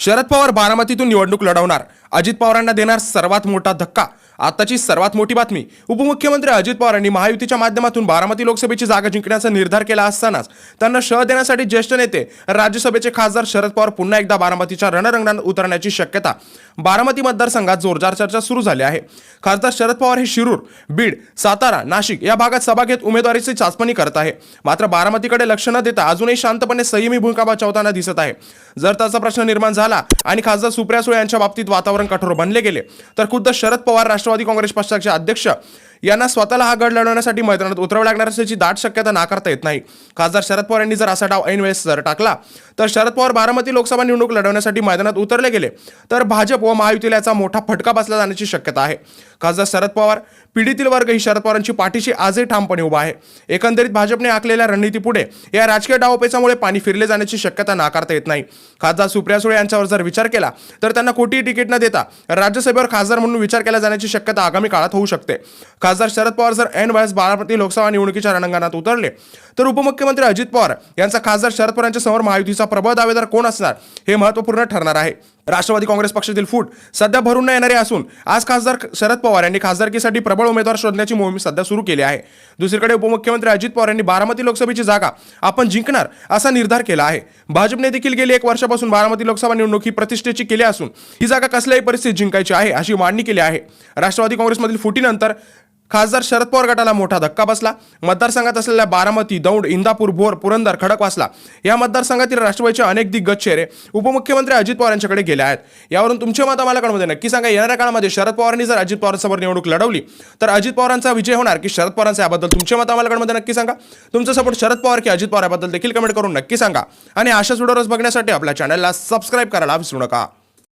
शरद पवार बारामतीतून निवडणूक लढवणार. अजित पवारांना देणार सर्वात मोठा धक्का. आताची सर्वात मोठी बातमी. उपमुख्यमंत्री अजित पवार यांनी महायुतीच्या माध्यमातून बारामती लोकसभेची जागा जिंकण्याचा निर्धार केला असतानाच त्यांना शह देण्यासाठी ज्येष्ठ नेते राज्यसभेचे खासदार शरद पवार पुन्हा एकदा बारामतीच्या रणरंगणात उतरण्याची शक्यता. बारामती मतदारसंघात जोरदार चर्चा सुरू झाली आहे. खासदार शरद पवार हे शिरूर बीड सातारा नाशिक या भागात सभा घेत उमेदवारीची चाचपणी करत आहे. मात्र बारामतीकडे लक्ष न देता अजूनही शांतपणे संयमी भूमिका बजावताना दिसत आहे. जर त्याचा प्रश्न निर्माण झाला आणि खासदार सुप्रिया सुळे यांच्या बाबतीत वातावरण कठोर बनले गेले. तर खुद्द शरद पवार राष्ट्रवादी काँग्रेस पक्षाचे अध्यक्ष यांना स्वतःला हा गड लढवण्यासाठी मैदानात उतरावं लागणार असल्याची दाट शक्यता नाकारता येत नाही. खासदार शरद पवार यांनी जर असा डाव ऐन वेळेस जर टाकला तर शरद पवार बारामती लोकसभा निवडणूक लढवण्यासाठी मैदानात उतरले गेले. तर भाजप व महायुतीला याचा मोठा फटका बसला जाण्याची शक्यता आहे. खासदार शरद पवार पिढीतील वर्ग ही शरद पवारांची पाठीशी आजही ठामपणे उभा आहे. एकंदरीत भाजपने आखलेल्या रणनीतीपुढे या राजकीय डावपेचामुळे पाणी फिरले जाण्याची शक्यता नाकारता येत नाही. खासदार सुप्रिया सुळे यांच्यावर जर विचार केला तर त्यांना कोठीही तिकीट न देता राज्यसभेवर खासदार म्हणून विचार केला जाण्याची शक्यता आगामी काळात होऊ शकते. खासदार शरद पवार जर ऐन वायस बारामती लोकसभा निवडणुकीच्या रणांगणात उतरले. तर उपमुख्यमंत्री अजित पवार यांचा खासदार शरद पवारांच्या समोर महायुतीचा प्रबळ दावेदार कोण असणार हे महत्त्वपूर्ण ठरणार आहे. राष्ट्रवादी काँग्रेस पक्षातील फूट सध्या भरून न येणारे असून आज खासदार शरद पवार यांनी खासदारकीसाठी प्रबळ उमेदवार शोधण्याची मोहीम सध्या सुरू केली आहे. दुसरीकडे उपमुख्यमंत्री अजित पवार यांनी बारामती लोकसभेची जागा आपण जिंकणार असा निर्धार केला आहे. भाजपने देखील गेली एक वर्षापासून बारामती लोकसभा निवडणूक ही प्रतिष्ठेची केली असून ही जागा कसल्याही परिस्थितीत जिंकायची आहे अशी मांडणी केली आहे. राष्ट्रवादी काँग्रेसमधील फुटीनंतर खासदार शरद पवार गटाला मोठा धक्का बसला. मतदारसंघात असलेल्या बारामती दौंड इंदापूर भोर पुरंदर खडकवासला या मतदारसंघातील राष्ट्रवादीचे अनेक दिग्गज चेहरे उपमुख्यमंत्री अजित पवार यांच्याकडे गेले आहेत. यावरून तुमचे मत आम्हाला कळमध्ये नक्की सांगा येणाऱ्या काळामध्ये शरद पवारांनी जर अजित पवारांसमोर निवडणूक लढवली तर अजित पवारांचा विजय होणार की शरद पवारांचा याबद्दल तुमचे मत आम्हाला कळमध्ये नक्की सांगा? तुमचं सपोर्ट शरद पवार की अजित पवार याबद्दल देखील कमेंट करून नक्की सांगा. आणि अशाच व्हिडिओज बघण्यासाठी आपल्या चॅनलला सबस्क्राईब करायला विसरू नका.